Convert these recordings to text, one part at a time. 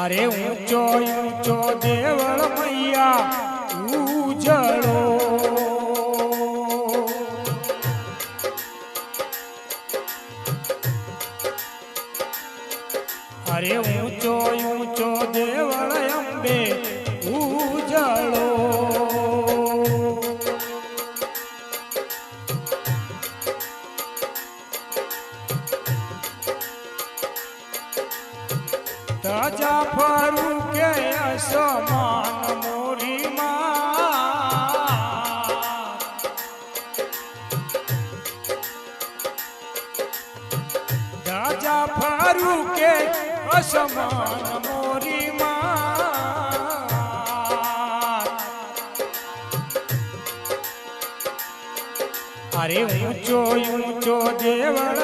અરે ઊંચો ઊંચો દેવળ મૈયા ઉજળો. અરે ઊંચો ઊંચો દેવળ અસમાન મોરી માં રાજા ફરું કે અસમાન મોરી માં અરે ઊંચો ઊંચો દેવળ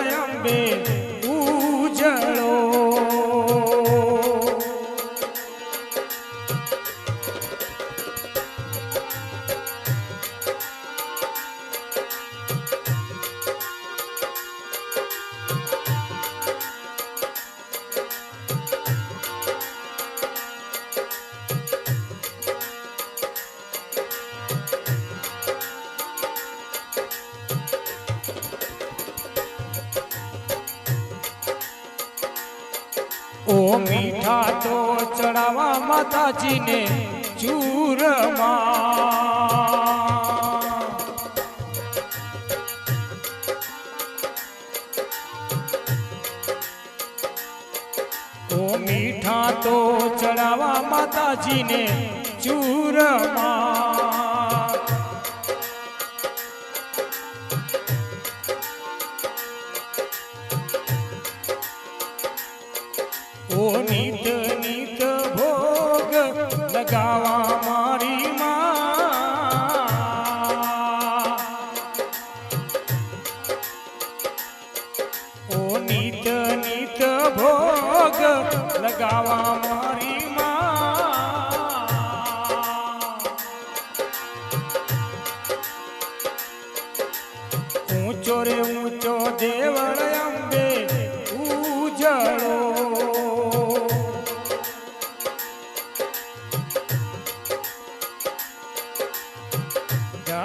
ઓ મીઠા તો ચડાવા માતાજીને ચૂરમાં. ઓ મીઠા તો ચડાવા માતાજીને ચૂરમાં. ઓ નીત નીત ભોગ લગાવા મારી માં. ઓ નીત નીત ભોગ લગાવા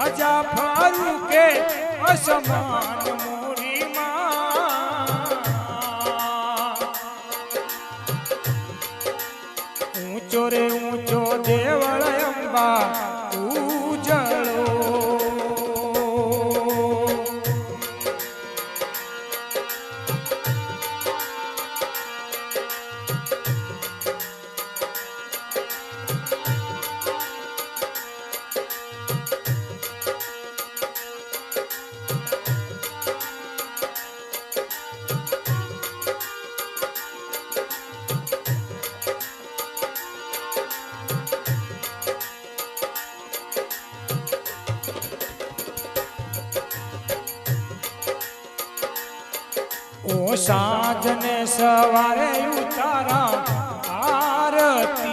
રાજા ફારું કે અસમાન ઓ સાંજને સવારે ઉતારા આરતી.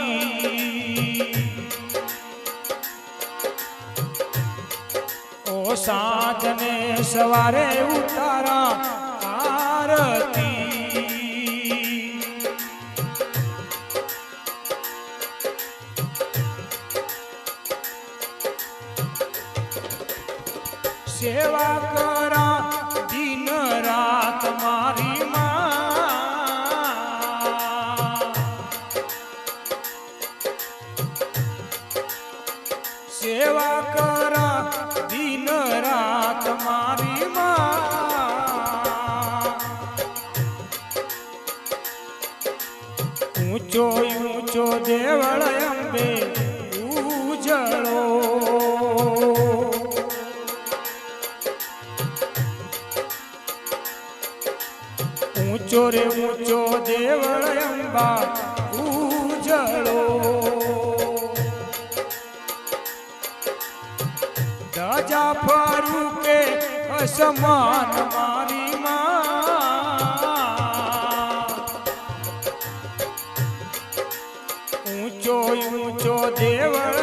ઓ સાંજને સવારે ઉતારા આરતી. સેવા કરા સેવા કરા, દિન રાત મારી ઊંચો ઊંચો દેવળ અંબે ઉજળો. ઊંચો રે ઊંચો દેવળ અંબા અસમાન મારી ઊંચો ઊંચો દેવળ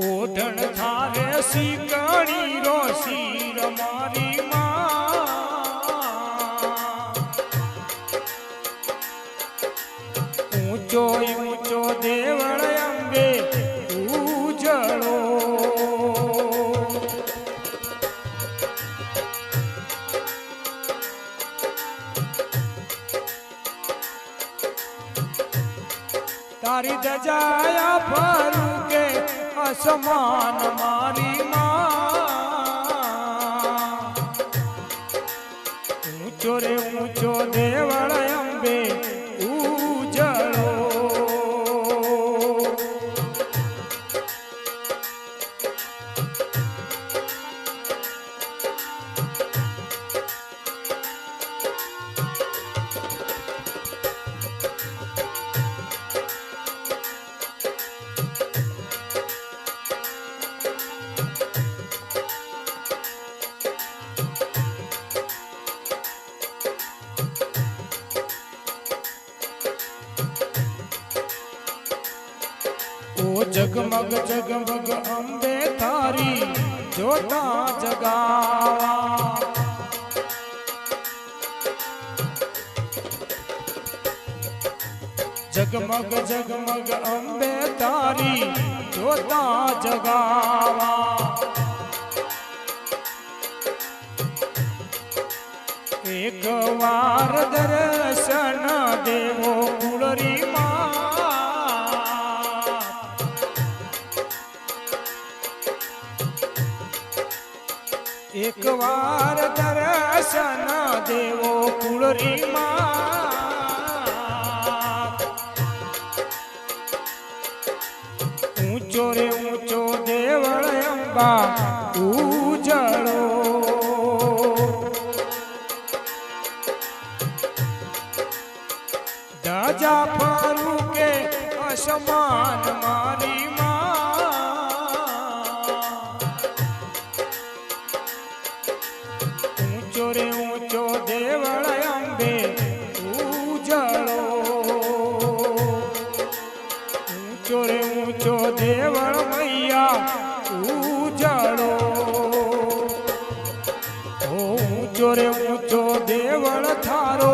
ઓઢણ થારે સીકણી રો શીર મારી ઊંચો ઊંચો દેવળ અંબે ઉજળો. તારી દજાયા ફરું કે અસમાન મારી માં. ઓ જગમગ જગમગ અંબે તારી જોતા જગાવા જગમગ જગમગ અંબે તારી જોતા જગાવા એક વાર દર્શન દેવો કુળરી દર્શન દેવો કુળરી ઊંચો રે ઊંચો દેવળ અંબા ઉજળો. ધજા ફરું કે અસમાન મારી ઊંચો રે ઊંચો દેવળ થારો